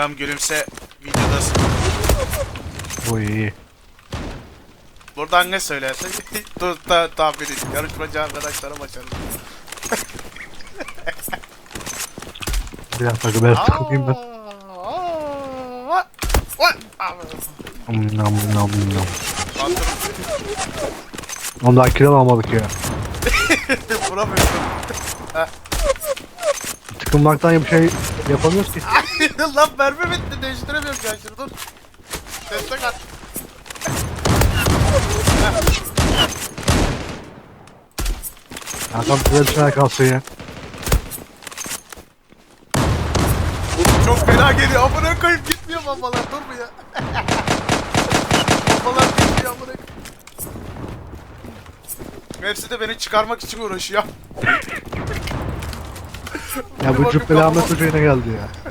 Agam gülümse videodasın. Bu iyi. Buradan ne söylersin? Dur ta, tahmin edin. Yarışmacı arkadaşlara başarılı. Biraz takı ben da. Aa, aa. Nam nam nam nam. Pantolon Ondan kilo almadık ya. vuramıyorum. Tıkınmaktan bir şey yapamıyoruz ki. Lan mermi bitti değiştiremiyorum ya şunu dur. Destek at. Hakan bize bir şeyler kalsın ya. Çok fena geliyor amına koyayım gitmiyor bombalar dur mu ya? bombalar gitmiyor amına koyayım. Hepsi de beni çıkarmak için uğraşıyor. Ya bu bakın cübbeli kafama- Ahmet Hoca yine geldi ya.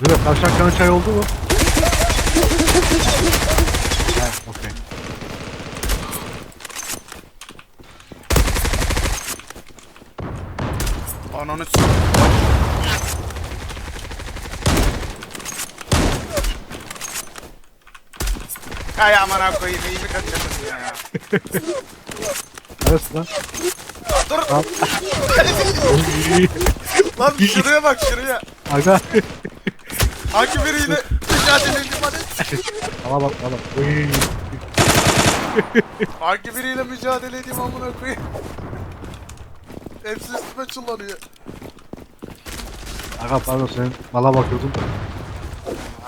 Böyle tavşan kanı çay oldu mu? He, okey. Ananı s***. Ay amına koyayım iyi mi kaçırdın ya? Evet lan. Dur lan şuraya bak şuraya. Aga. Hangi biriyle mücadele edeyim hadi. Ala bak ala. Uy. Hangi biriyle mücadele edeyim amına koyayım. Hepsi üstüme çullanıyor. Aga pardon senin mala bakıyordum da.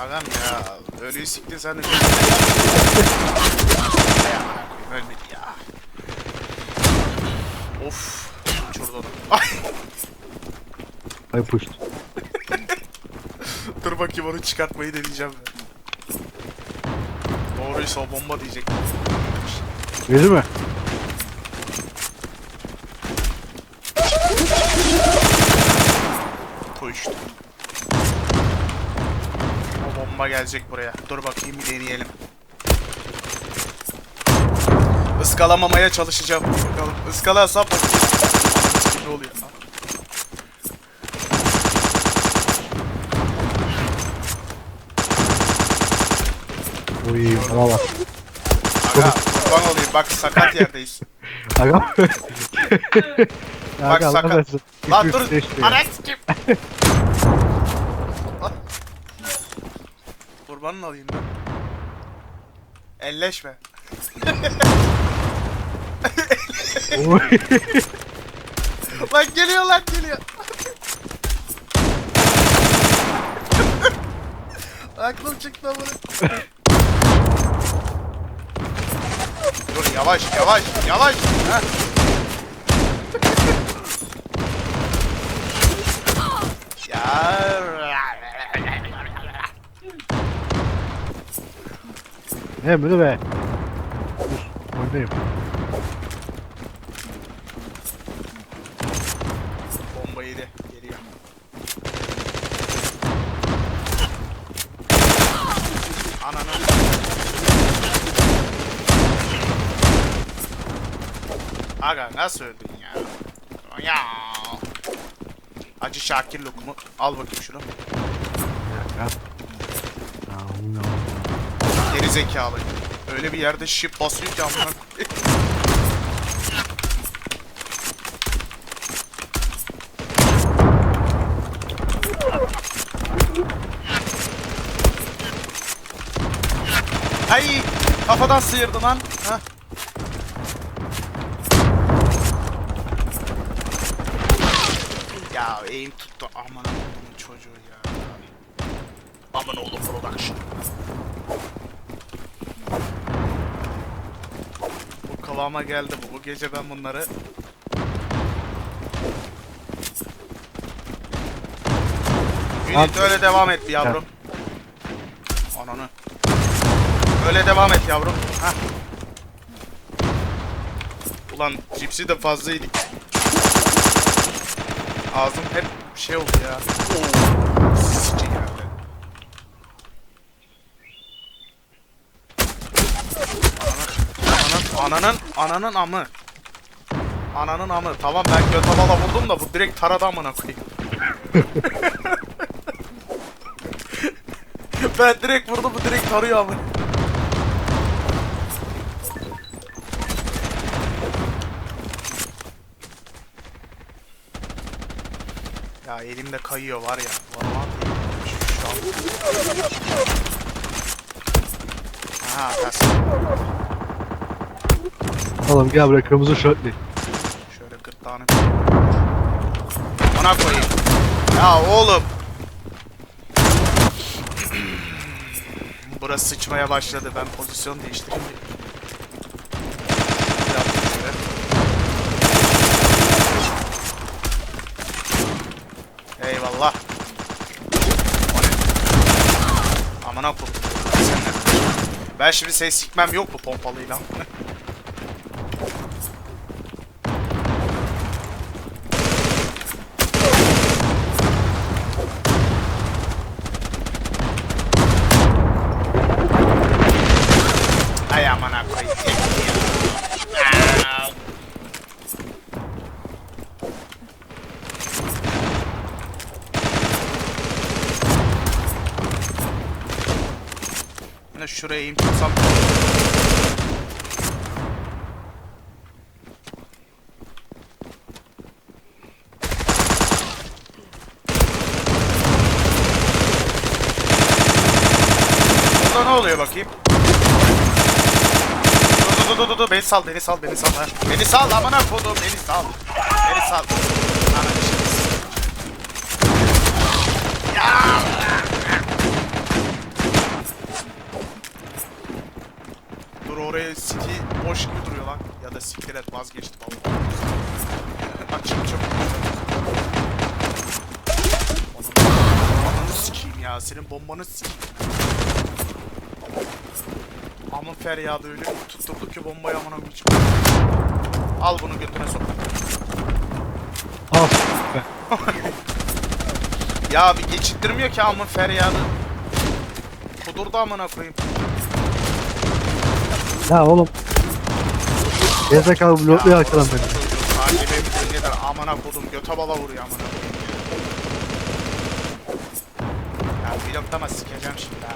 Ağam ya ölüyü siktin sen de. Ölmedi ya. Of. Uçurdu onu. Ay. Ay puşt. Bakayım onu çıkartmayı deneyeceğim ben. Doğruysa o bomba diyecek. Yedi mi? Push. O bomba gelecek buraya. Dur bakayım bir deneyelim. Iskalamamaya çalışacağım. Bakalım. Iskalasam bakayım. Ne oluyor? Uy ala bak. Aga kurban olayım bak sakat yerdeyiz. Aga. Bak Aga sakat. Lan dur. Anak kim? Kurbanın alayım ben. Elleşme. Lan geliyor lan geliyor. Aklım çıktı amına. Dur yavaş yavaş yavaş. Heh. ya. Ne böyle be? Dur. Oynayayım. Bomba yedi. Geliyor. Ananı. Aga nasıl öldün ya? Ya. Acı Şakir lokumu. Al bakayım şunu. Geri zekalı. Öyle bir yerde şip basıyor ki amına. Ay kafadan sıyırdı lan. Heh. Ya eğim tuttu aman oğlum çocuğu ya. Aman oğlum production. Bu kıvama geldi bu. Bu gece ben bunları Ünit öyle devam et bir yavrum. Ananı. Öyle devam et yavrum. Hah. Ulan cipsi de fazla yedik. Ağzım hep şey oldu ya. Oo. Geldi. Ananın, ananın, ananın amı. Ananın amı. Tamam ben göt havala vurdum da bu direkt taradı amına koyayım. ben direkt vurdum bu direkt tarıyor amına. Ya elimde kayıyor var ya. Vallahi şu an. Aha ters. Oğlum gel buraya kırmızı şortlu. Şöyle gırtlağını. Ona koyayım. Ya oğlum. Burası sıçmaya başladı. Ben pozisyon değiştireyim. Yaptım şöyle. Eyvallah. O ne? Amına koydum. Ben şimdi ses sikmem yok mu pompalıyla? Ay amına koyayım. Aa. Ne şuraya in tutsam. Burada ne oluyor bakayım? Dur dur dur dur dur beni sal beni sal beni sal ha. Beni sal amına kodum beni sal. Beni sal. Ana bir şey. Ya! Oraya city boş gibi duruyor lan. Ya da siktir et vazgeçtim Allah. Açayım çabuk. Ananı- Ananı sikeyim ya senin bombanı sikeyim. Amın feryadı öyle bir tutturdu ki bombayı amına koyayım. Al bunu götüne sok. Al. Ya bir geçittirmiyor ki amın feryadı. Kudurdu amına koyayım. Ya oğlum. Gezekalı blokluyor arkadan beni. Mi nedir amına kodum göte bala vuruyor amına. Ya bloklama sikeceğim şimdi ha.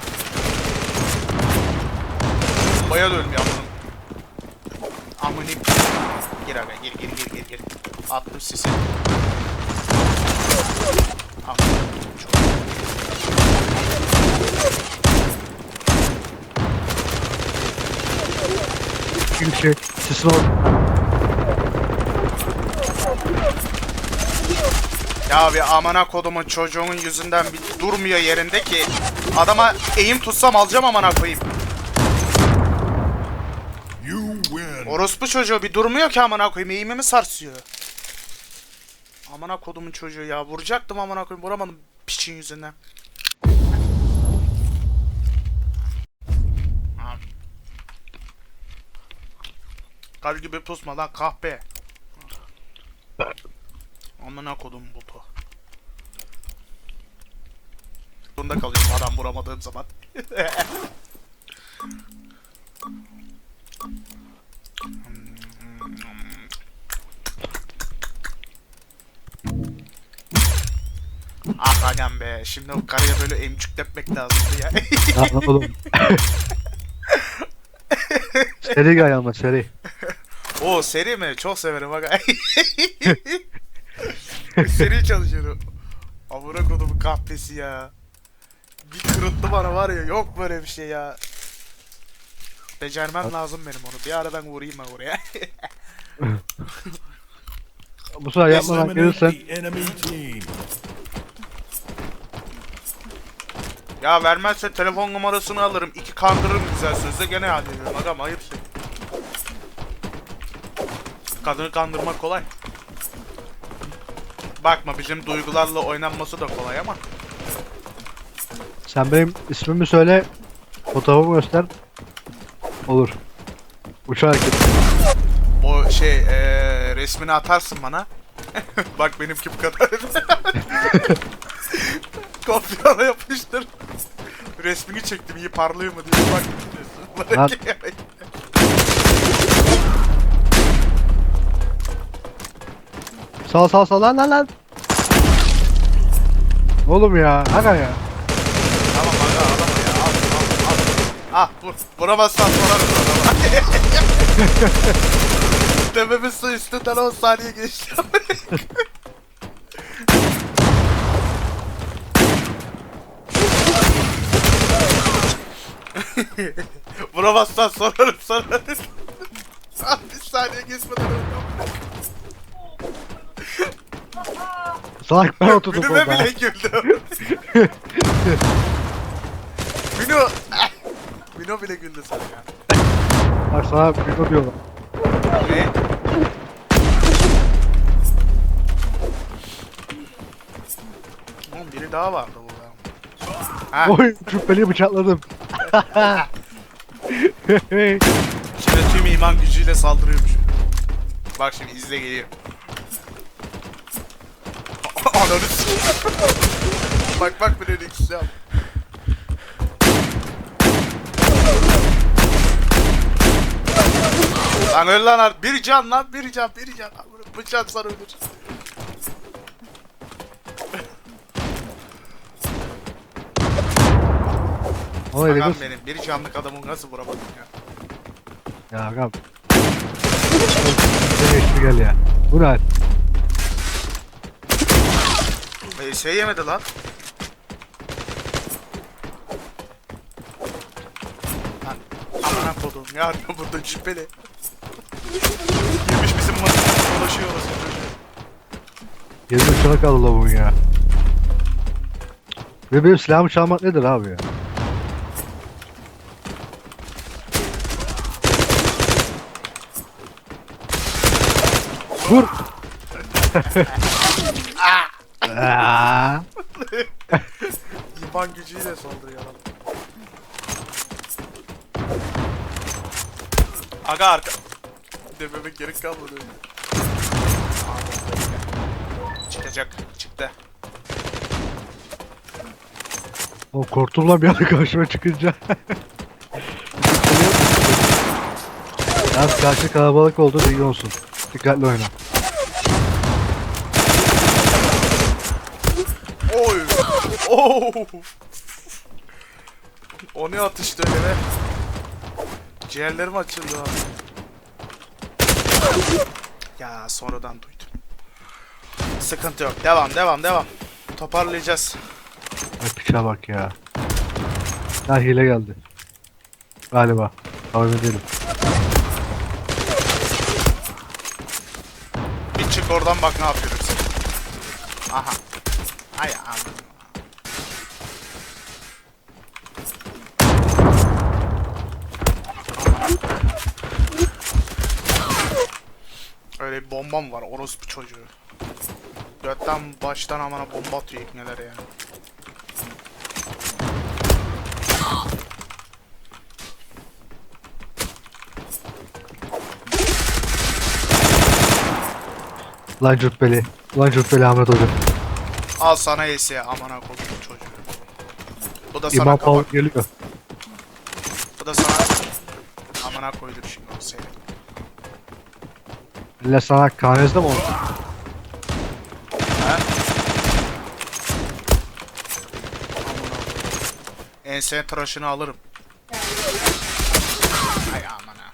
Bombaya da ölmüyor amınım. Amınim. Gir aga gir gir gir gir gir. Attım sisi. Amına çok. Bir şey. Sisin ol. Ya bir amana kodumun çocuğumun yüzünden bir durmuyor yerinde ki adama eğim tutsam alacağım amana koyayım. You win. Orospu çocuğu bir durmuyor ki amana koyayım eğimimi sarsıyor. Amana kodumun çocuğu ya vuracaktım amana koyayım vuramadım piçin yüzünden. Kal gibi pusma lan kahpe. Amına kodum butu. Bunda kalıyorum adam vuramadığım zaman. Ah agam be. Şimdi o karıya böyle emcükletmek lazımdı ya. Lan oğlum. seri gay ama seri. O seri mi? Çok severim aga. seri çalışıyorum. Amına kodumun kahpesi ya. Bir kırıttı bana var ya yok böyle bir şey ya. Becermem lazım benim onu. Bir ara ben vurayım ben oraya. Bu sefer yapmadan gelirsen ya vermezse telefon numarasını alırım. iki kandırırım güzel sözle gene hallederim. Agam hayır şey. Kadını kandırmak kolay. Bakma bizim duygularla oynanması da kolay ama. sen benim ismimi söyle. Fotoğrafımı göster. Olur. Uçak hareket. O şey eee resmini atarsın bana. Bak benimki bu kadar. Kopyala yapıştır. Resmini çektim iyi parlıyor mu diye bak. Lan. Sağ sağ sağ lan lan lan. Oğlum ya. Aga ya. Tamam aga ağlama ya. Al al al. Ah vur. Vuramazsan sorarım adama. Tepemin su üstünden 10 saniye geçti. Vuramazsan sorarım. Ah bir saniye geçmeden öldüm. Salak ben oturdum Günüme bile güldüm. Mino. ah! Mino bile güldü sana ya. Bak sana bir diyorlar. Ne? Oğlum biri daha vardı burada. Ha, Oy şüpheli bıçakladım. şimdi tüm iman gücüyle saldırıyormuş. Bak şimdi izle geliyor. Ananı s- Bak bak bir öyle ikisi yap. Lan öl lan. Bir can lan bir can bir can. Bıçak sana ölür. Öyle Agam göz. benim bir canlık adamı nasıl vuramadın ya? Ya agam. Sen geçti gel ya. Bu ne? E, şey yemedi lan. Lan amına kodum ya burada cübbeli. Yemiş bizim masada dolaşıyor orası. Yerine uçana kaldı lavuğun ya. Ve benim silahımı çalmak nedir abi ya? Vur! Aa! İman gücüyle saldırıyor adam. Aga arka. Dememek gerek kalmadı. Çıkacak. Çıktı. O korktum lan bir anda karşıma çıkınca. Yalnız karşı kalabalık oldu iyi olsun. Dikkatli oyna. Oy. Oh. O ne atıştı öyle be? Ciğerlerim açıldı abi. Ya sonradan duydum. Sıkıntı yok. Devam devam devam. Toparlayacağız. Ay piça bak ya. Ha hile geldi. Galiba. Tahmin edelim. Bir çık oradan bak ne yapıyoruz. Aha. Ay aman. Öyle bir bombam var orospu çocuğu. Götten baştan amana bomba atıyor ikneler ya. Lan cübbeli. Lan cübbeli Ahmet Hoca. Al sana ese amana koydum çocuğu. Bu da sana İmam. Paul geliyor. Bu da sana amana koydur şimdi o seni. İlla sana kanezde mi oldu? Ha? Amına. Ense tıraşını alırım. Ay amına.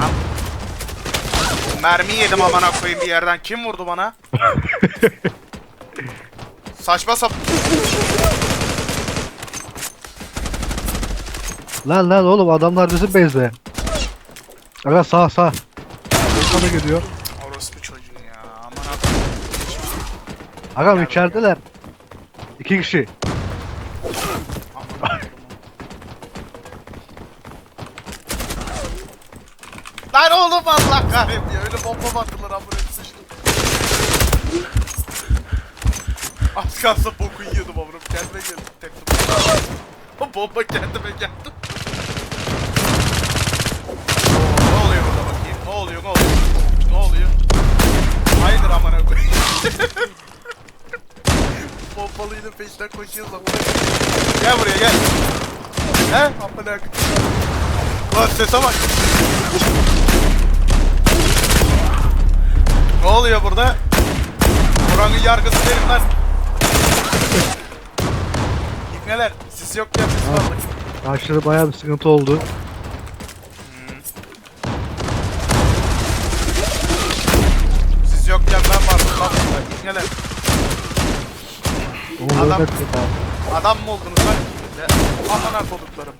Lan. Mermi yedim amına koyayım bir yerden. Kim vurdu bana? Saçma sap. Lan lan oğlum adamlar bizim base'de. Aga sağ sağ. Sana geliyor. Orospu çocuğu ya. Koyayım. Agam içerideler. İki kişi. Lan oğlum Allah kahretsin. Öyle bomba mı atılır amına sıçtım. Az kalsın boku yiyordum amına. Kendime geldim. Tektim. O bomba kendime geldi. Oo, ne oluyor burada bakayım? Ne oluyor? Ne oluyor? Ne oluyor? Hayırdır amına koyayım. Bombalıyla peşinden koşuyoruz amına. Gel buraya gel. He? Amına koyayım. Lan sese bak. Ne oluyor burada? Buranın yargısı benim lan. İbneler, siz yokken biz vardık. Karşıda bayağı bir sıkıntı oldu. Adam-. Adam mı oldunuz lan? Ya, Amına koduklarım.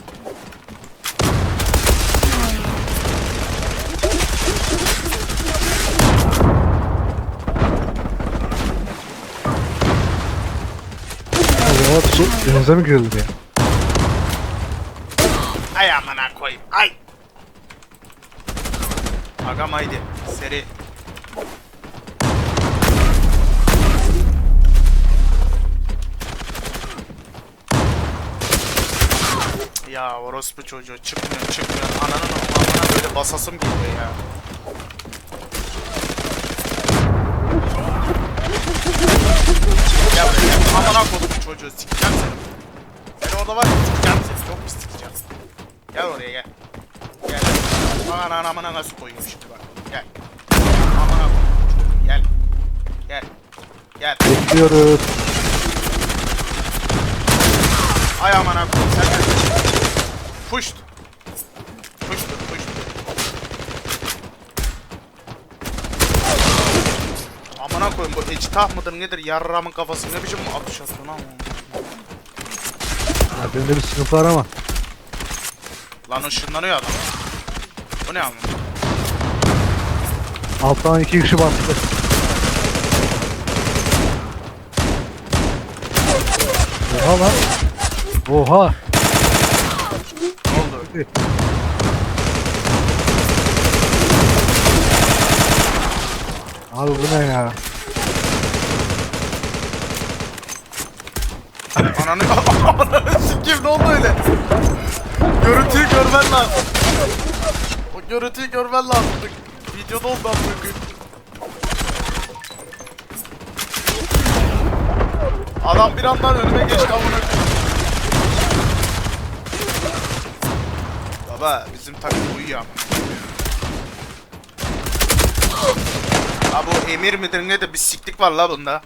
O zaman su denize mi girildi ya? Ay amına koyayım. Ay. Agam haydi. Seri. Ya orospu çocuğu çıkmıyor çıkmıyor. Ananın amına böyle basasım geliyor ya. Gel buraya gel. Amına kodumun çocuğu sikeceğim seni. Seni orada var ya sikeceğim seni. Çok pis sikeceğim. Gel oraya gel. Gel. Aman amına nasıl koyayım şimdi bak. Gel. Amına koyayım çocuğu. Gel. Gel. Gel. Bekliyoruz. Ay amına koyayım sen gel. Puşt. Puşt puşt. Amına koyayım bu ectah mıdır nedir yarramın kafası ne biçim atış atıyor lan Ya benim de bir sıkıntı var ama. Lan ışınlanıyor adam. Bu ne amına? Alttan iki kişi bastı. Oha lan. Oha. Oldu? Abi bu ne ya? Ananı sikim ne oldu öyle? Görüntüyü görmen lazım. O görüntüyü görmen lazım. Videoda oldu amına koyayım. Adam bir andan önüme geçti amına koyayım. Baba bizim takım uyuyor koyayım. Ha bu emir midir nedir bir siklik var la bunda.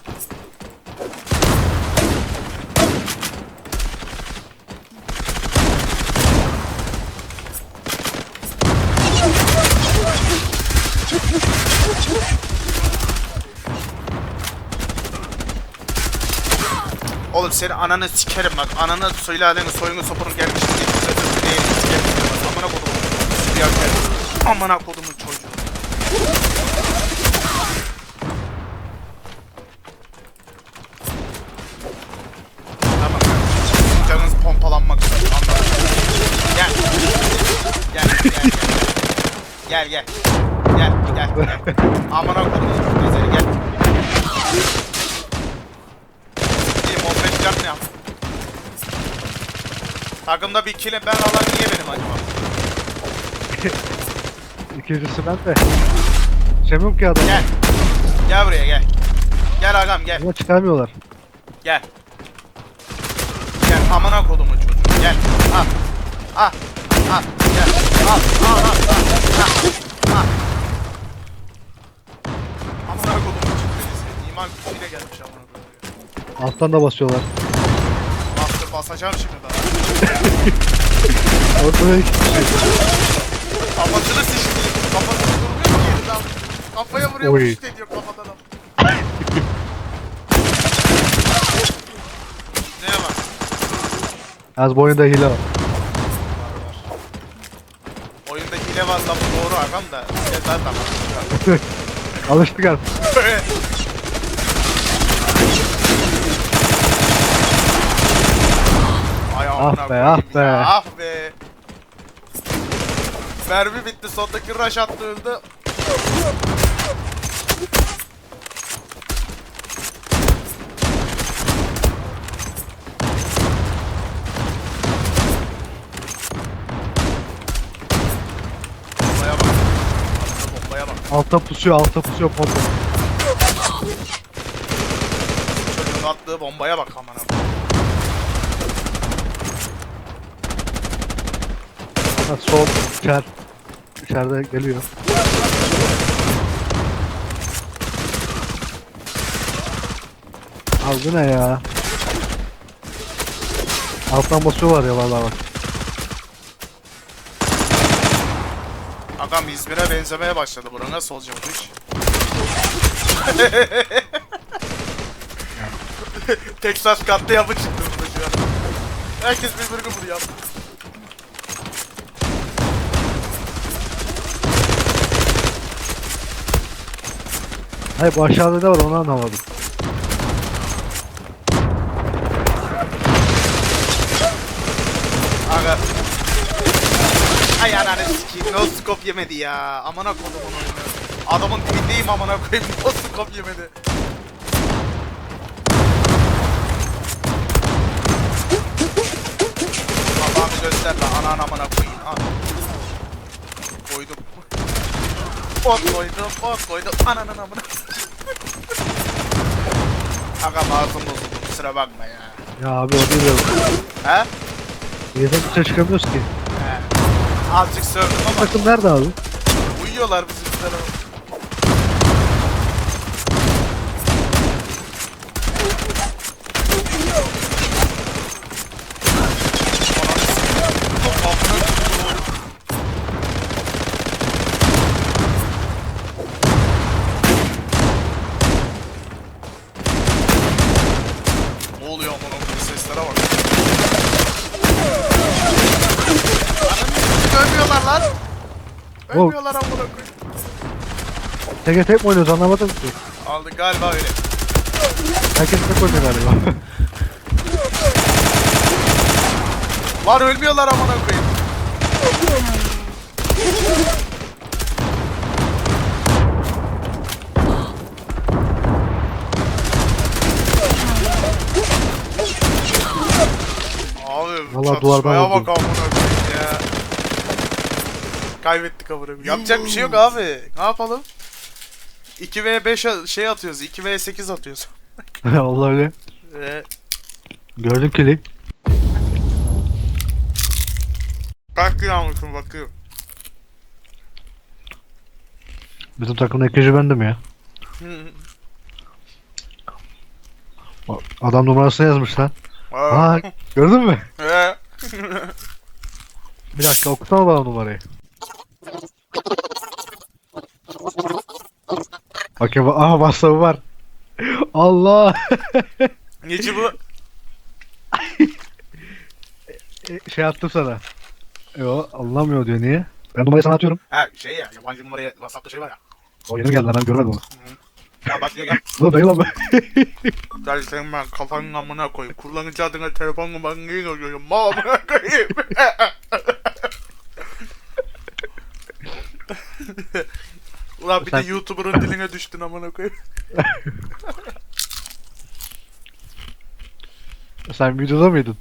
Oğlum seni ananı sikerim bak. Ananı sülaleni soyunu sopunun gelmiş. Amına kodumun. Siyah gel. Amına kodumun çocuğu. Tamam kardeşim. Canınız pompalanmak üzere. Anladım. Gel. Gel gel gel. Gel gel. Gel gel gel. Amına kodumun çocuğu gel. İyi muhabbet can ne yap? Takımda bir kilim ben alan niye benim acaba? İkincisi ben de. Şemim ki adam. Gel. Gel buraya gel. Gel agam gel. Ama çıkarmıyorlar. Gel. Gel amına kodumun çocuğu. Gel. Al. Al. Al. Gel. Al. Al. Al. Al. Al. Amına kodumun çocuğu. İman gücüyle gelmiş amına kodumun. Alttan da basıyorlar. Bastır basacağım şimdi daha. Ortada iki kişi. Kafasını sıçtı. Kafasını durmuyor ki yerinde. Kafaya vuruyor Oy. işte diyor kafadan. al. Neye bak? Az boyunda hile var. Oyunda hile var lafı doğru agam da. Hile zaten Alıştık artık. Ay Ah amına be, koyayım ah ya, be. Ah be. Mermi bitti sondaki rush attı öldü. Bombaya bak. Bombaya bak. Altta pusuyor, altta pusuyor pompa. Çocuğun attığı bombaya bak aman abi. Ha, sol içer. İçeride geliyor. Abi bu ne ya? Alttan basıyorlar ya vallahi bak. Agam İzmir'e benzemeye başladı. Bura nasıl olacak bu iş? Texas katliamı çıktı burada şu an. Herkes birbirini vuruyor. Hayır bu aşağıda ne var onu anlamadım. Aga. Ay ananı sikeyim. No scope yemedi ya. Amına kodum onu oyunu. Adamın dibindeyim amına koyayım. No scope yemedi. Babamı göster lan. Anan amına koyayım. Ha. Koydum. Bot koydum. Bot koydum. Ananın amına. Aga ağzım bozuldu. Kusura bakma ya. Ya abi o değil ya. He? Yerden dışarı çıkamıyoruz ki. He. Azıcık sövdüm ama Takım nerede abi? uyuyorlar bizimkiler ama. Ne oluyor amına koyayım seslere bak. Ananı ölmüyorlar lan. Oğlum. Ölmüyorlar amına koyayım. Teke tek mi oynuyoruz anlamadım ki. Aldık galiba öyle. Herkes tek oynuyor galiba. Var ölmüyorlar amına koyayım. Abi Vallahi çatışmaya duvardan bak vurdum. amına koyayım ya. Kaybettik amına. Yapacak bir şey yok abi. Ne yapalım? 2v5 a- şey atıyoruz. 2v8 atıyoruz. Allah öyle. Ee, Gördüm kili. bakıyor amına koyayım bakıyor. Bizim takımda ikinci bendim ya. Adam numarasını yazmış lan. Aa gördün mü? Ee, Bir dakika okusana bana numarayı. Bakayım aha WhatsApp'ı var. Allah. Neci bu? E, şey attım sana. Yo anlamıyor diyor niye? Ben numarayı sana atıyorum. Ha şey ya yabancı numaraya WhatsApp'ta şey var ya. O yeni geldi lan ben görmedim onu. Ya bak ya Dur dayı lan ben. gel senin ben kafanın amına koyayım. Kullanıcı adına telefon numaranı niye yazıyorum? Ma amına koyayım. Ulan bir de YouTuber'ın diline düştün amına koyayım. Sen videoda mıydın?